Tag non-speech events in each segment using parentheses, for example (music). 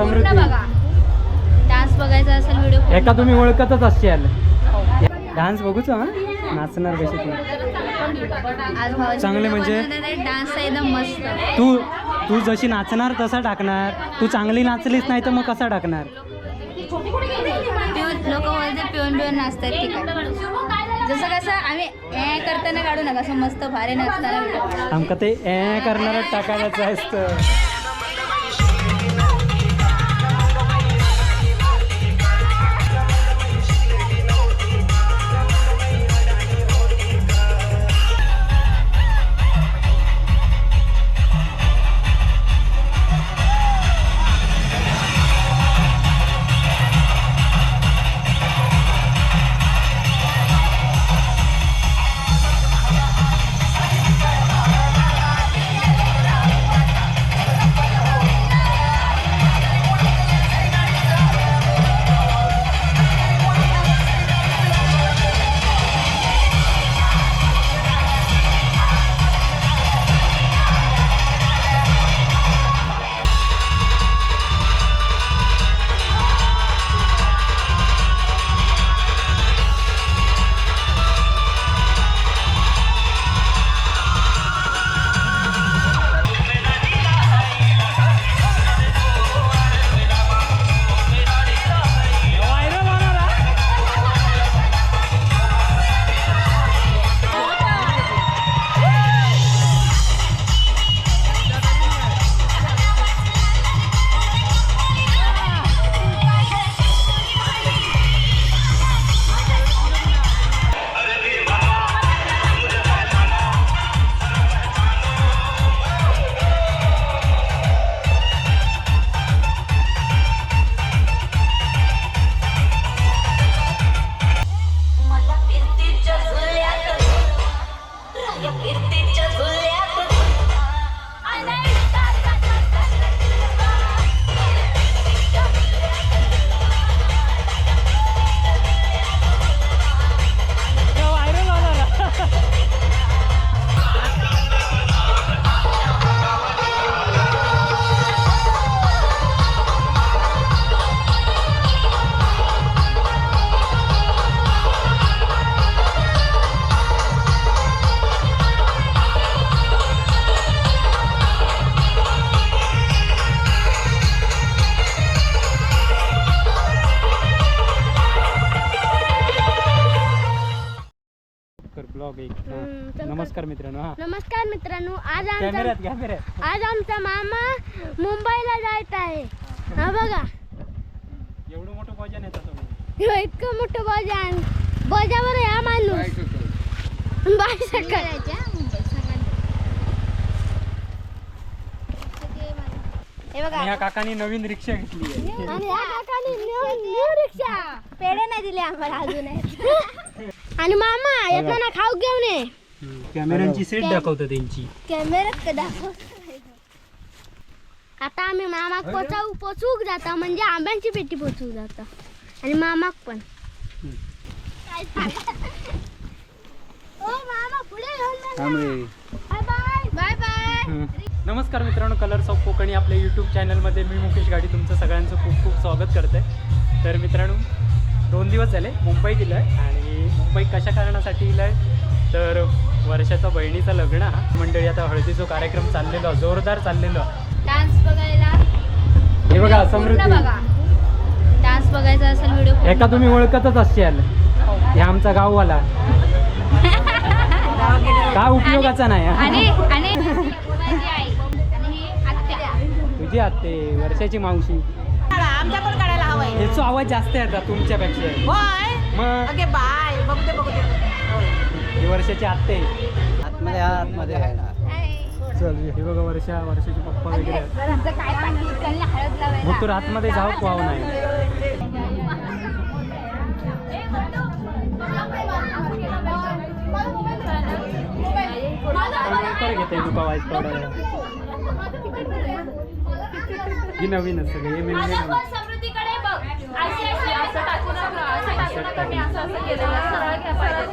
समृद्धी. बघा. डान्स बघायचा असेल व्हिडिओ एका तुम्ही ओळखतच असशाल. डान्स बघूच हा? नाचणार कशी तू चांगले म्हणजे? डान्स एकदम मस्त. तू तू जशी नाचणार तसा टाकणार. तू चांगली नाचलीस नाही तर मग कसा टाकणार? लोक पिऊन पिऊन नाचतात जसं कसं आम्ही ए करताना काढू नका असं मस्त भारी नाचताना. आमका ते ए करणारच टाकायचं असतं. ब्लॉग एक. हम्म, नमस्कार मित्रांनो हा. नमस्कार मित्रांनो आज आमचा कॅमेऱ्यात कॅमेऱ्यात आज आमचा मामा मुंबईला जायचा आहे. हा बघा. एवढं मोठं भजन येतात ह्यो इतकं मोठं बजान बजावर या माणूस. बायसकल हे बघा. आणि ह्या काकांनी नवीन रिक्षा घेतली आहे. आणि या काकाने न्यू न्यू रिक्षा. पेढे नाही दिले आम्हाला अजून (laughs) आणि मामा येताना खाऊ घेऊन ये. कॅमेऱ्यांची सीट दाखवतो त्यांची. कॅमेऱ्यात का दाखव आता आम्ही मामाक पोचवू पोचूक जाता? म्हणजे आंब्यांची पेटी पोचवू जाता. आणि मामाक पण. Bye bye. नमस्कार मित्रांनो कलर्स ऑफ कोकणी आपल्या यूट्यूब चॅनलमध्ये मी मुकेश गाडी तुमचं सगळ्यांचं खूप खूप स्वागत करते. तर मित्रांनो दोन दिवस झाले मुंबई दिलं आहे आणि मुंबई कशा कारणासाठी आहे? तर वर्षाचा बहिणीचं लग्न. हा मंडळी आता हळदीचा कार्यक्रम चाललेलो जोरदार चाललेलो. डान्स बघायला. हे बघा समृद्धी. बघा. डान्स बघायचा असेल व्हिडिओ एका तुम्ही ओळखतच असशाल हे आमचा गाववाला. काय उपयोगाचा नाही. आणि आणि माझी आई. आणि आत्या. तुझी आत्ते वर्षाची मावशी. आमच्या पण काढायला हवंय. याचा आवाज जास्त येतात तुमच्यापेक्षा. होय? मग ओके बाय बघू दे बघू दे. होय. ही वर्षाची आत्ते. आतमध्ये आतमध्ये. आहे ना चल हे बघा वर्षा वर्षाचे पप्पा वगैरे. आहेत. मग तू आतमध्ये जाऊ पाहू नाही. घेते तुका वाईस पावडर ही नवीन असतं हे मेन असं टाकू नका असं टाकू नका मी असं असं केलेलं सरळ घ्या पाहिजे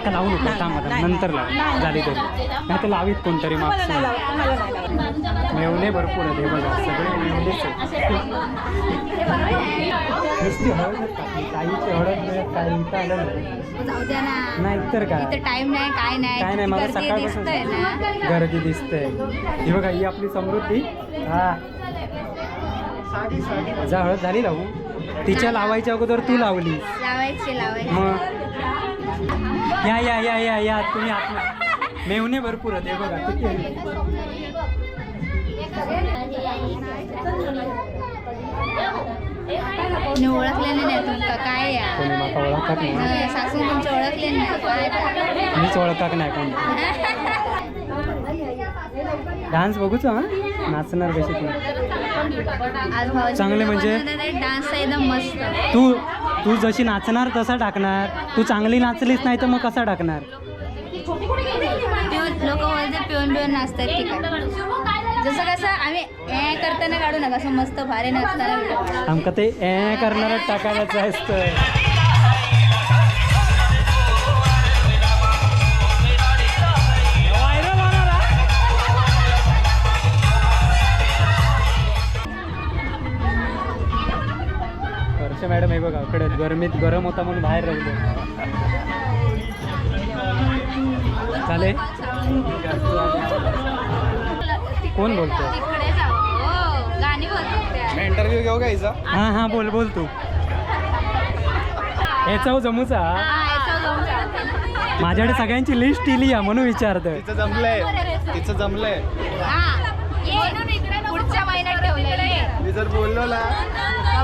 माका लावू नको थांब आता नंतर लाव. झाली तरी. नाही तर लावीत कोणतरी तुम्हाला नाही मागचं लावत तुम्हाला नाही लावत. मेवणे भरपूर आहेत हे बघा सगळे मेवणेच आहेत. नुसती टाकली काहीची हळद मिळत काही इथं आलं नाही. जाऊ द्या ना. नाही तर काय? इथं टाइम नाही काय नाही. काय नाही मला गर्दी सकाळपासून दिसतंय ना. गर्दी दिसते ही बघा ही आपली समृद्धी. हा. जा हळद झाली लावू. तिच्या लावायच्या अगोदर तू लावली लावायची लावायची. मग? या या या या या. तुम्ही आत मेवणे भरपूर आहेत. हे बघा किती ओळखलेले नाही तुमका काय या? कोणी माका ओळखत नाही. सासू तुमच्या ओळखले नाही. काय? मीच ओळखत नाही कोणी. डान्स बघूच हा? नाचणार कशी तू? चांगले म्हणजे? डान्स एकदम मस्त. तू तू जशी नाचणार तसा टाकणार. तू चांगली नाचलीच नाही तर मग कसा टाकणार? लोक बोलते पिऊन पिऊन नाचतात की काय जसं कसं आम्ही ए करताना काढू नका असं मस्त भारी नाचताना आमका ते ए करणारच टाकायचं असतं. हे बघा कडे गरमीत गरम होता म्हणून बाहेर राहिलो. चालेल? कोण बोलतो हो, इंटरव्ह्यू घेऊ का हिचा? हा हा बोल बोल तू. याचा जमूचा. माझ्याकडे सगळ्यांची लिस्ट इली आहे म्हणून विचारतोय. तिचं जमलंय. तिचं जमलंय. पुढच्या महिन्यात ठेवलंय. मी जर बोललो ना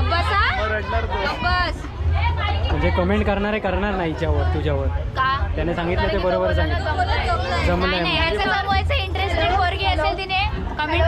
बस म्हणजे कमेंट करणारे करणार नाही हिच्यावर तुझ्यावर. का? त्याने सांगितलं ते बरोबर सांगितलं. जमवायचं इंटरेस्टेड पोरगी असेल तिने कमेंट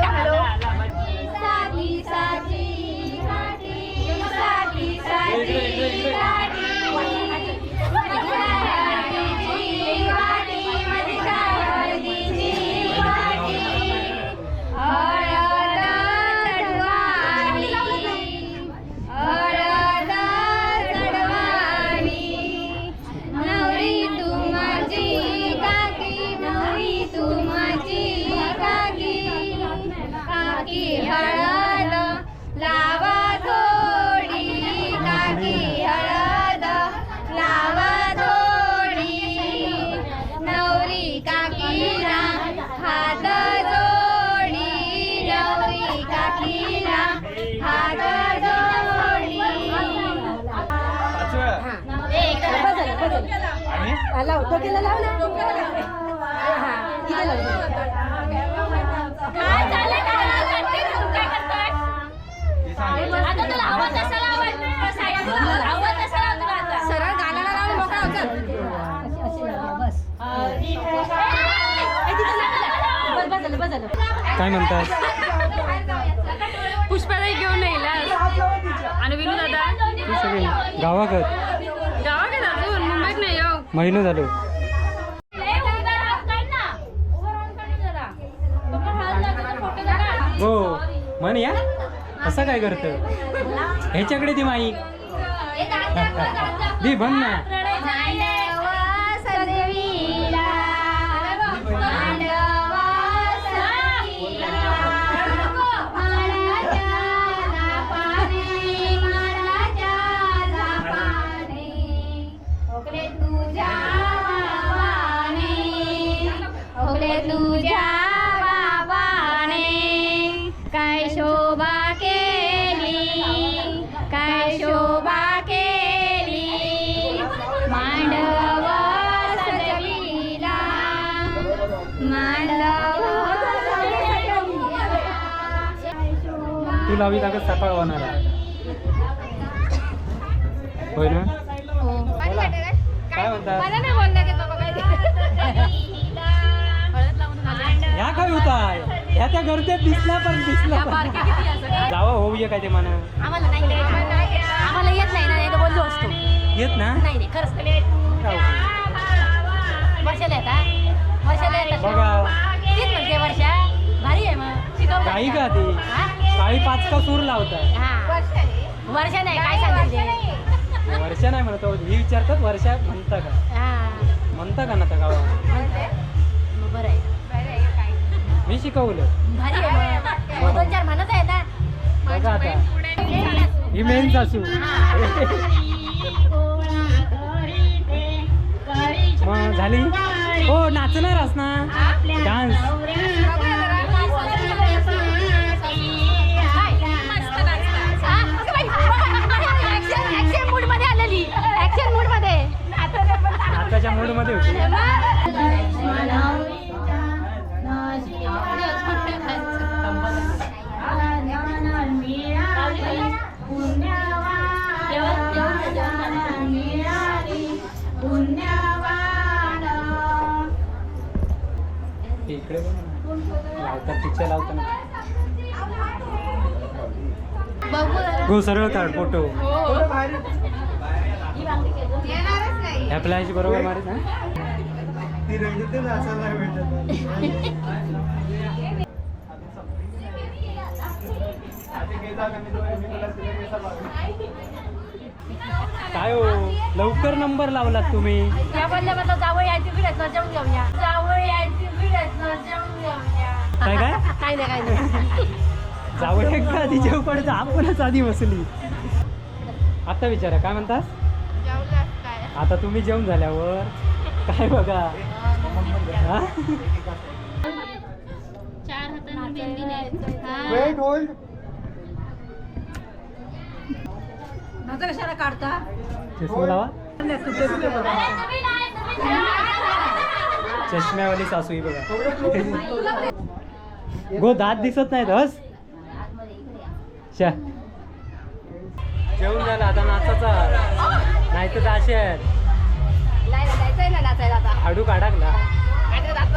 आवाज? कसा लावतो आता सरळ गाण्याला लाव मोकळा काय म्हणतात? पुष्पाताई घेऊन येईल आणि विनू दादा गावाकडे महिनो झालो. हो म्हण या. असं काय करतं ह्याच्याकडे ती माई. दी बन ना लावी लागत सकाळ होणार. आहे. होय ना? काय ह्या काय होता? ह्या त्या गर्दीत दिसला पण दिसला जावा होऊया काय ते म्हणा. आम्हाला नाही आम्हाला येत नाही ना बोललो असतो. येत ना? नाही नाही खरंच. वर्षाला येतात वर्षाला येतात बघा. तीच म्हणते वर्षा. भारी आहे मग. काही का ती? काळी पाच का सूर लावतात हा. वर्षा नाही काय सांगायचे (laughs) वर्षा नाही. म्हणत आहोत. ही विचारतात वर्षा म्हणता का? हा. म्हणता का ना त्या गावात मग बरं आहे. मी शिकवलं. भारी आहे मग. (laughs) मग दोन चार म्हणत आहे ना बघा आता. ही मेन सासू. (laughs) मग झाली? हो नाचणारच ना? डान्स नाचाच्या मूडमध्ये होती. इकडे बघ. लावतात तिच्या लावताना हो सरळ काढ फोटो. ह्या बरोबर मारित ना काय हो लवकर नंबर लावलात तुम्ही? या बोलल्या मला जावं यायची भिडत ना जेवून घेऊया. जावं यायची भिडत ना जेवून घेऊया. काय काय? काय नाही काय नाही. जावं एकदा आधी जेव पडतं आपणच आधी बसली. आता विचारा काय म्हणतास? आता तुम्ही जेवण झाल्यावर काय बघा. हा? वेट होल्ड माझं कशाला काढता? चष्मा लावा. चष्म्यावाली सासू ही बघा? गो दात दिसत नाहीत हस. जेवण झालं आता नाचाचा नाही तर असे आहेत जायचंय ना नाचायला आता. हाडू काहीतरी दात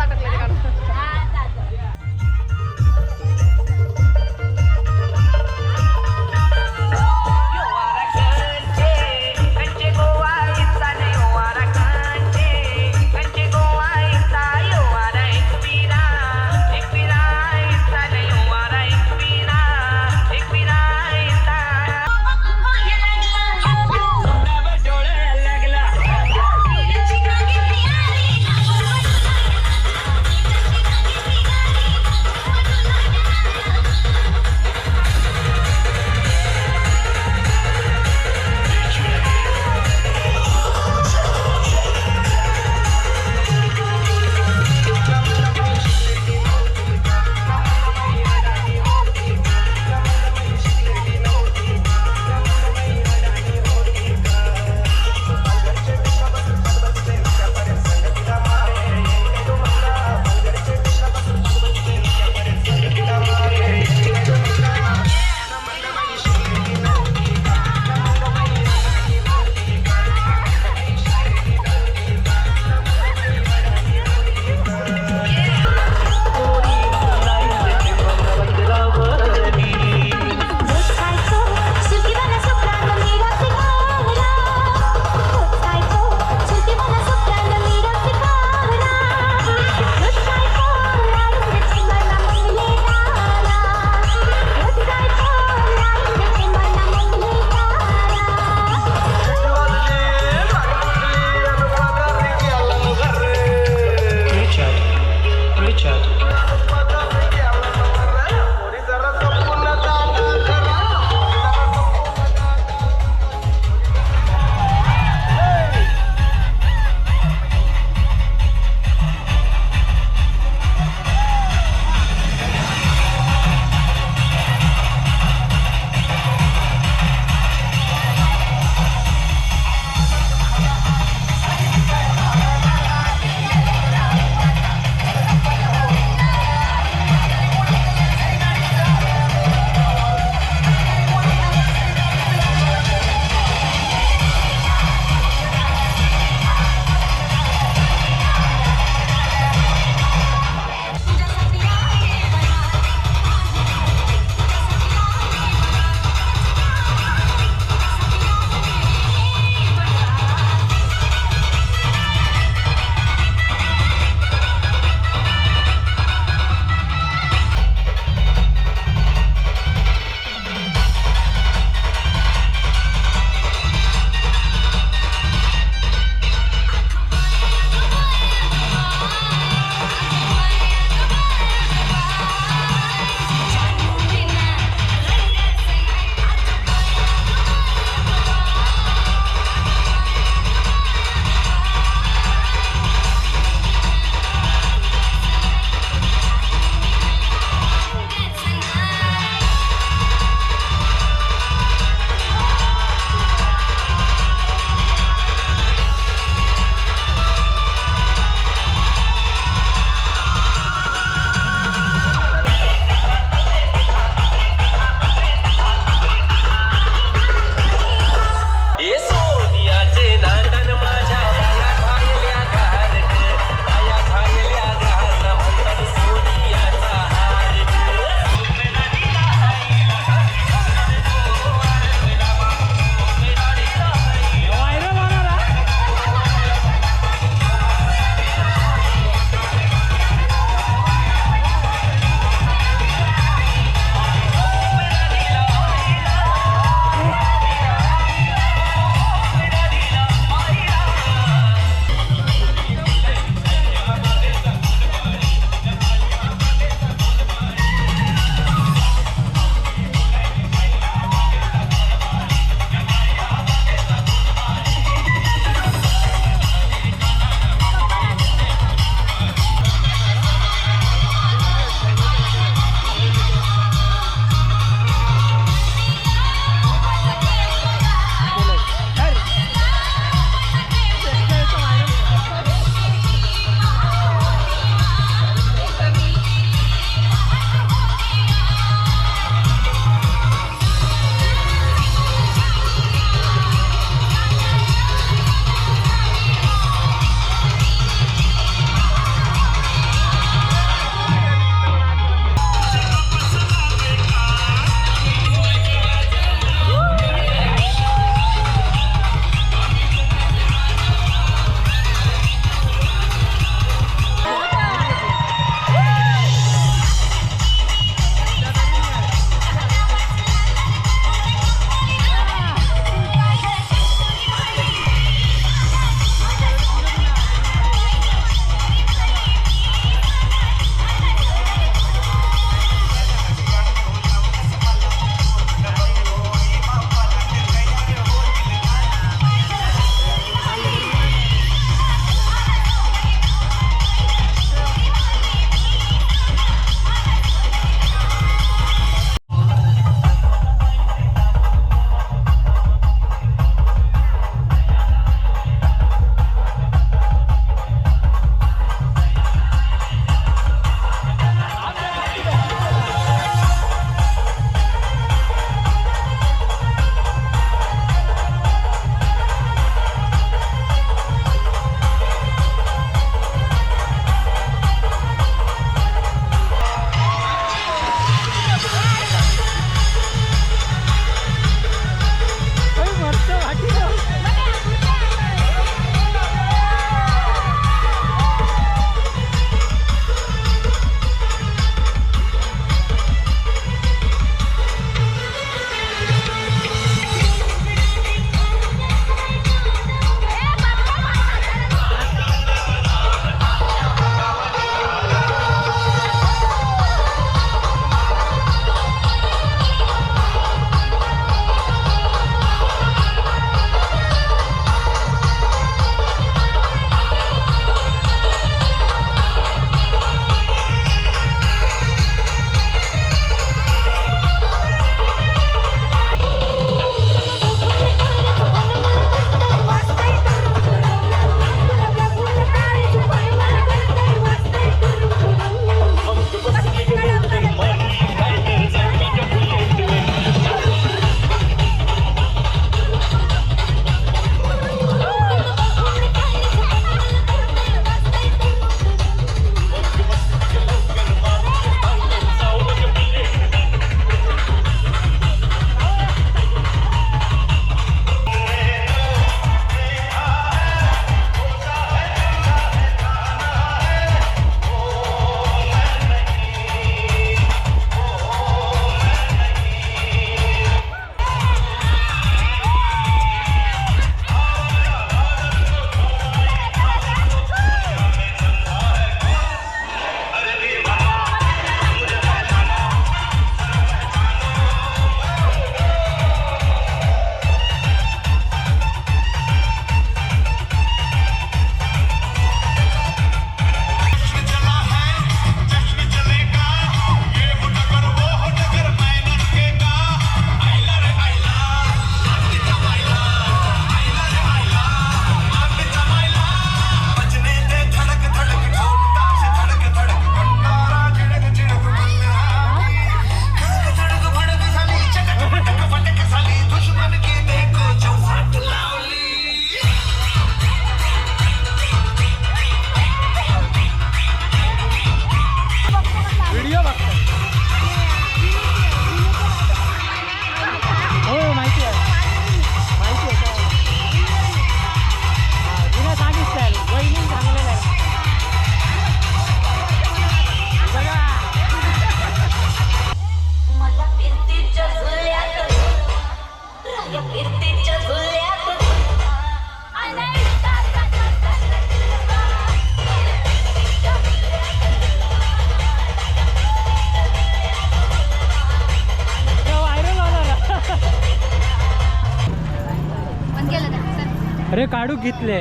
बघितले.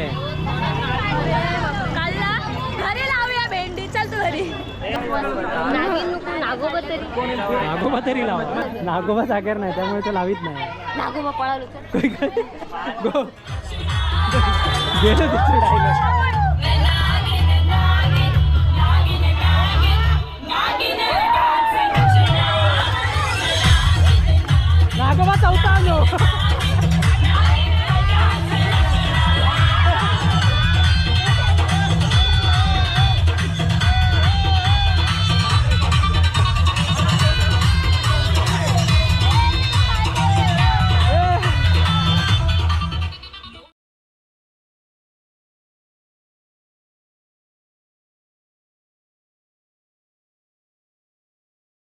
नागोबा तरी. लावा. नागोबा सागर नाही त्यामुळे तो लावित नाही. नागोबा पळालो नागोबा चौथा आलो.